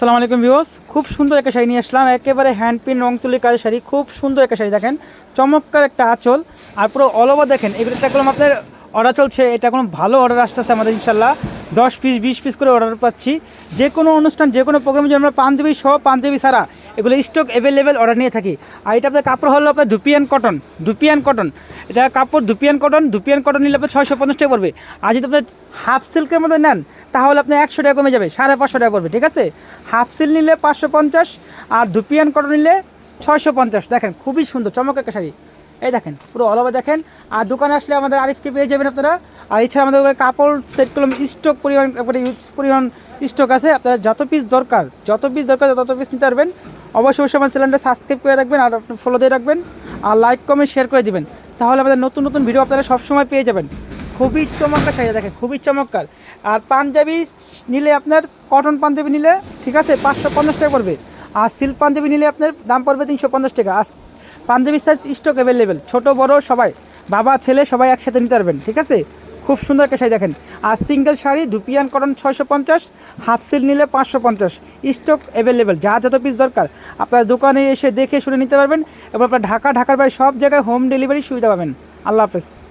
আসসালামু আলাইকুম ভিউস খুব সুন্দর একটা শাড়ি নিয়ে আসলাম। একেবারে হ্যান্ড পিন রং তুলি কাজের শাড়ি। খুব সুন্দর একটা শাড়ি দেখেন। চমৎকার একটা আঁচল। আর পুরো অল ওভার দেখেন এগুলো একটা কোনো আপনার অর্ডার চলছে। এটা কোনো ভালো অর্ডার আসতেছে আমাদের ইনশাল্লাহ দশ পিস বিশ পিস করে অর্ডার পাচ্ছি। যে কোনো অনুষ্ঠান যে কোনো প্রোগ্রামে যদি আমরা পাঞ্জাবি সহ, পাঞ্জাবি ছাড়া এগুলো স্টক অ্যাভেলেবেল অর্ডার নিয়ে থাকি। আর এটা আপনার কাপড় হলো আপনার ধুপিয়ান কটন ধুপিয়ান কটন এটা কাপড় ধুপিয়ান কটন ধুপিয়ান কটন নিলে আপনার ছয়শো পঞ্চাশ টাকা পড়বে। আর যদি আপনার হাফ সিল্কের মধ্যে নেন, তাহলে আপনার একশো টাকা কমে যাবে, সাড়ে পাঁচশো টাকা পড়বে, ঠিক আছে? হাফ সিল্ক নিলে পাঁচশো পঞ্চাশ, আর ধুপিয়ান কটন নিলে ছয়শো পঞ্চাশ। দেখেন, খুবই সুন্দর চমক একটা শাড়ি। এই দেখেন, পুরো অল ওভার দেখেন। আর দোকানে আসলে আমাদের আরিফকে পেয়ে যাবেন আপনারা। আর এছাড়া আমাদের কাপড় সেটগুলো স্টক পরিমাণ ইউজ পরিমাণ স্টক আছে। আপনারা যত পিস দরকার, যত পিস দরকার তত পিস নিতে পারবেন। অবশ্যই অবশ্যই আমার চ্যানেলটা সাবস্ক্রাইব করে রাখবেন আর ফলো দিয়ে রাখবেন। আর লাইক কমেন্ট শেয়ার করে দিবেন। তাহলে আমাদের নতুন নতুন ভিডিও আপনারা সবসময় পেয়ে যাবেন। খুবই চমৎকার শাড়ি, দেখেন, খুবই চমৎকার। আর পাঞ্জাবি নিলে আপনার কটন পাঞ্জাবি নিলে, ঠিক আছে, পাঁচশো পঞ্চাশ টাকা পড়বে। আর সিল্ক পাঞ্জাবি নিলে আপনার দাম পড়বে তিনশো পঞ্চাশ টাকা। আর পাঞ্জাবি সাইজ স্টক অ্যাভেলেবেল ছোটো, বড়, সবাই। বাবা, ছেলে, সবাই একসাথে নিতে পারবেন, ঠিক আছে? খুব সুন্দর শাড়ি দেখেন। আর সিঙ্গেল শাড়ি, দুপিয়ান কটন ছয়শো পঞ্চাশ হাফ সিল নিলে পাঁচশো পঞ্চাশ স্টক অ্যাভেলেবেল যা যত পিস দরকার। আপনার দোকানে এসে দেখে শুনে নিতে পারবেন, এবং আপনার ঢাকা, ঢাকার বাইরে সব জায়গায় হোম ডেলিভারি সুবিধা পাবেন। আল্লাহ হাফেজ।